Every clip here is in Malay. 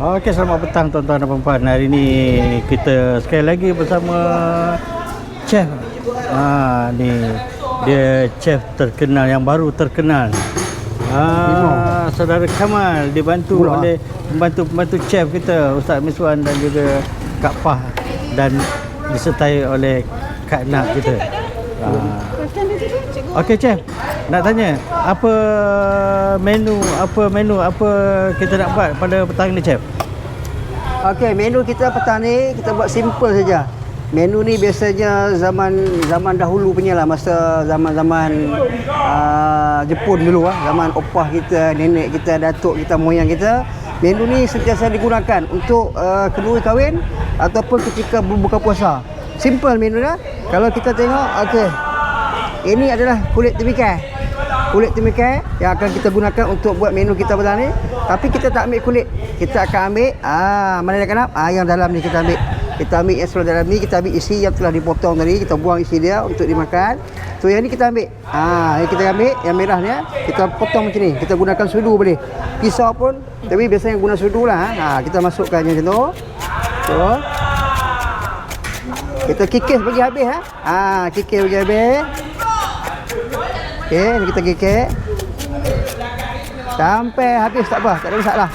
Okey, selamat petang tuan-tuan dan puan-puan. Hari ni kita sekali lagi bersama chef. Ha, ni dia chef terkenal yang baru terkenal. Ah, saudara Kamal dibantu Mula. oleh pembantu-pembantu chef kita Ustaz Miswan dan juga Kak Pah dan disertai oleh Kak Nak kita. Ah. Okey chef, nak tanya apa menu apa menu apa kita nak buat pada petang ni chef? Okey, menu kita petang ni kita buat simple saja. Menu ni biasanya zaman zaman dahulu punya lah masa zaman-zaman uh, Jepun dulu lah, zaman opah kita, nenek kita, datuk kita, moyang kita. Menu ni sentiasa digunakan untuk uh, kenduri kahwin ataupun ketika berbuka puasa. Simple menu dah. Kalau kita tengok, okey. Ini adalah kulit temikai. Kulit temikai yang akan kita gunakan untuk buat menu kita petang ni. Tapi kita tak ambil kulit. Kita akan ambil ah mana dia kenap? Ah yang dalam ni kita ambil. Kita ambil yang sebelah dalam ni, kita ambil isi yang telah dipotong tadi, kita buang isi dia untuk dimakan. So yang ni kita ambil. Ah yang kita ambil yang merah ni ah, kita potong macam ni. Kita gunakan sudu boleh. Pisau pun tapi biasanya guna sudu lah. Ha kita masukkan macam tu. So kita kikis bagi habis ha. Ha kikis bagi habis. Okey, ni kita kikis. Sampai habis tak apa, tak ada masalah.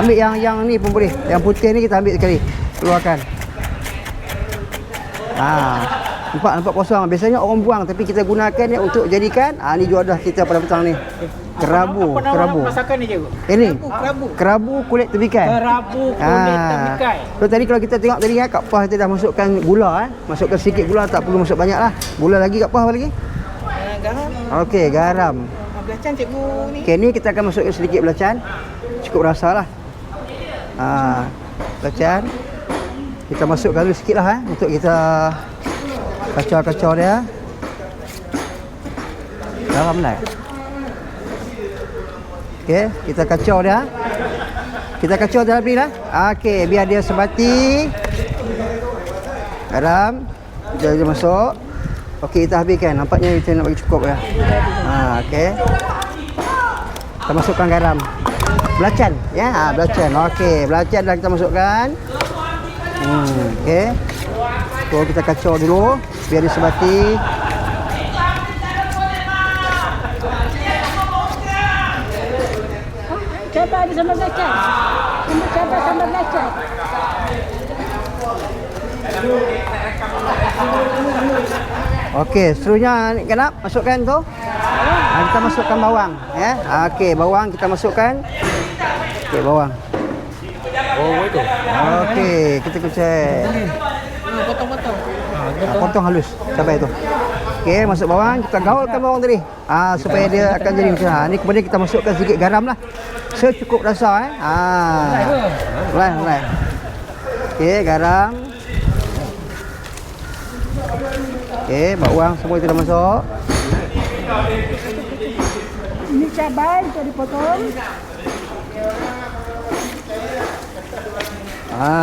Ambil yang yang ni pun boleh. Yang putih ni kita ambil sekali. Keluarkan. Ha, nampak nampak kosong. Biasanya orang buang tapi kita gunakan ni untuk jadikan ha ni juadah kita pada petang ni. Kerabu, Apa nama kerabu. masakan ni cikgu? Ini Kerabu. kerabu kulit temikai. Kerabu kulit temikai. So tadi kalau kita tengok tadi kan Kak Pah kita dah masukkan gula eh. Masukkan sikit gula tak perlu masuk banyak lah. Gula lagi Kak Pah apa lagi? Garam. Okey, garam. Uh, belacan cikgu ni. Okey, ni kita akan masukkan sedikit belacan. Cukup rasa lah. Ha, belacan. Kita masukkan dulu sikit lah eh. Untuk kita kacau-kacau dia. Garam naik. Okey, kita kacau dia. Kita kacau dalam ni lah. Okey, biar dia sebati. Garam. Kita masuk. Okey, kita habiskan. Nampaknya kita nak bagi cukup ya. Ha, okey. Kita masukkan garam. Belacan, ya. Ha, belacan. Okey, belacan dah kita masukkan. Hmm, okey. So kita kacau dulu biar dia sebati. Cabai sambal belacan. Cabai sambal belacan. Okey, seterusnya kenap masukkan tu. Ha, kita masukkan bawang, ya. Ha, okey, bawang kita masukkan. Okey, bawang. Oh, itu. Okey, kita. Uh, potong-potong. Ha, potong halus cabai tu. Okey, masuk bawang, kita gaulkan bawang tadi. Ah supaya dia akan jadi macam ha. Ni kemudian kita masukkan sedikit garam lah. Secukup rasa eh. Ha. Mulai, mulai. Okey, garam. Okey, bawang semua itu dah masuk. Ini cabai itu dipotong. Ha.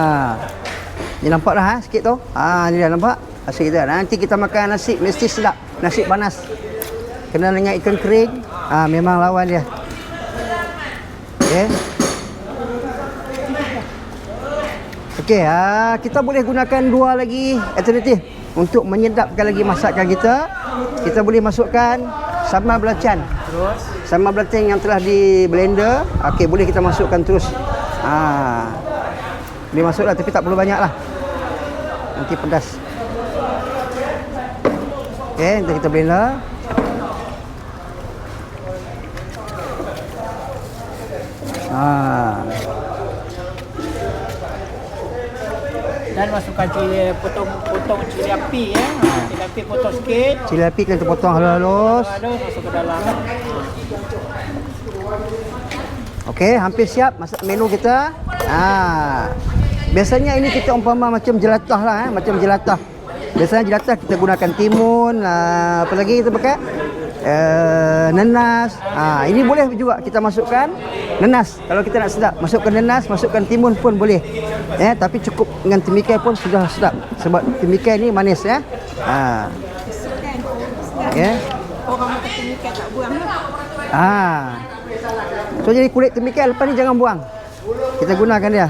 Ni nampak dah ha, sikit tu. Ha, ni dah nampak. Nasi kita. Nanti kita makan nasi mesti sedap. Nasi panas. Kena dengan ikan kering. Ha, memang lawan dia. Okey. Okey, ha, kita boleh gunakan dua lagi alternatif untuk menyedapkan lagi masakan kita. Kita boleh masukkan sambal belacan. Terus. Sambal belacan yang telah di blender, okey boleh kita masukkan terus. Ha. Boleh masuklah tapi tak perlu banyak lah. Nanti pedas. Okey, nanti kita blender. Ha. Dan masukkan cili potong potong cili api ya. Ha, Cili api potong sikit. Cili api kita potong halus-halus. Lalu masuk ke dalam. Okey, hampir siap masak menu kita. Ha. Biasanya ini kita umpama macam jelatah lah eh, macam jelatah. Biasanya jelatah kita gunakan timun, uh, apa lagi kita pakai? Uh, nenas. Ha, ini boleh juga kita masukkan nenas. Kalau kita nak sedap, masukkan nenas, masukkan timun pun boleh. Eh, tapi cukup dengan temikai pun sudah sedap. Sebab temikai ni manis ya. Ha. Ya. Orang makan temikai tak buang. Ah. So jadi kulit temikai lepas ni jangan buang. Kita gunakan dia.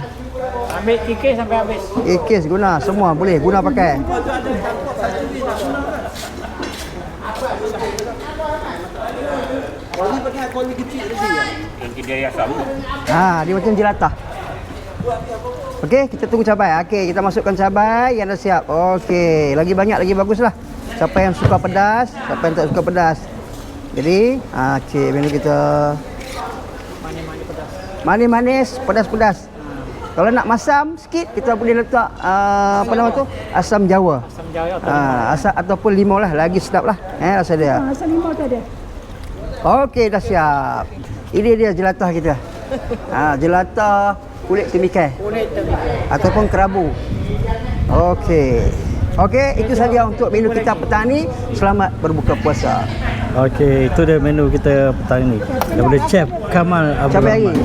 Ambil kikis sampai habis. Ikis guna semua boleh guna pakai. Yang dia asam. Ha, dia macam jelatah. Okey, kita tunggu cabai. Okey, kita masukkan cabai yang dah siap. Okey, lagi banyak lagi baguslah. Siapa yang suka pedas, siapa yang tak suka pedas. Jadi, okey, menu kita Manis-manis pedas. manis-manis, pedas-pedas. Kalau nak masam sikit, kita boleh letak uh, apa nama tu? Asam Jawa. Asam jaya atau Ha, asam ataupun limau lah, lagi sedap lah. Eh, rasa dia. Ha, asal limau tu ada. Okey, dah siap. Ini dia jelatah kita. Ha, jelatah kulit temikai. kulit tadi. ataupun kerabu. Okey. Okey, itu saja untuk menu kita petang ni. Selamat berbuka puasa. Okey, itu dia menu kita petang ni. Daripada Chef Kamal Abdul. Rahman.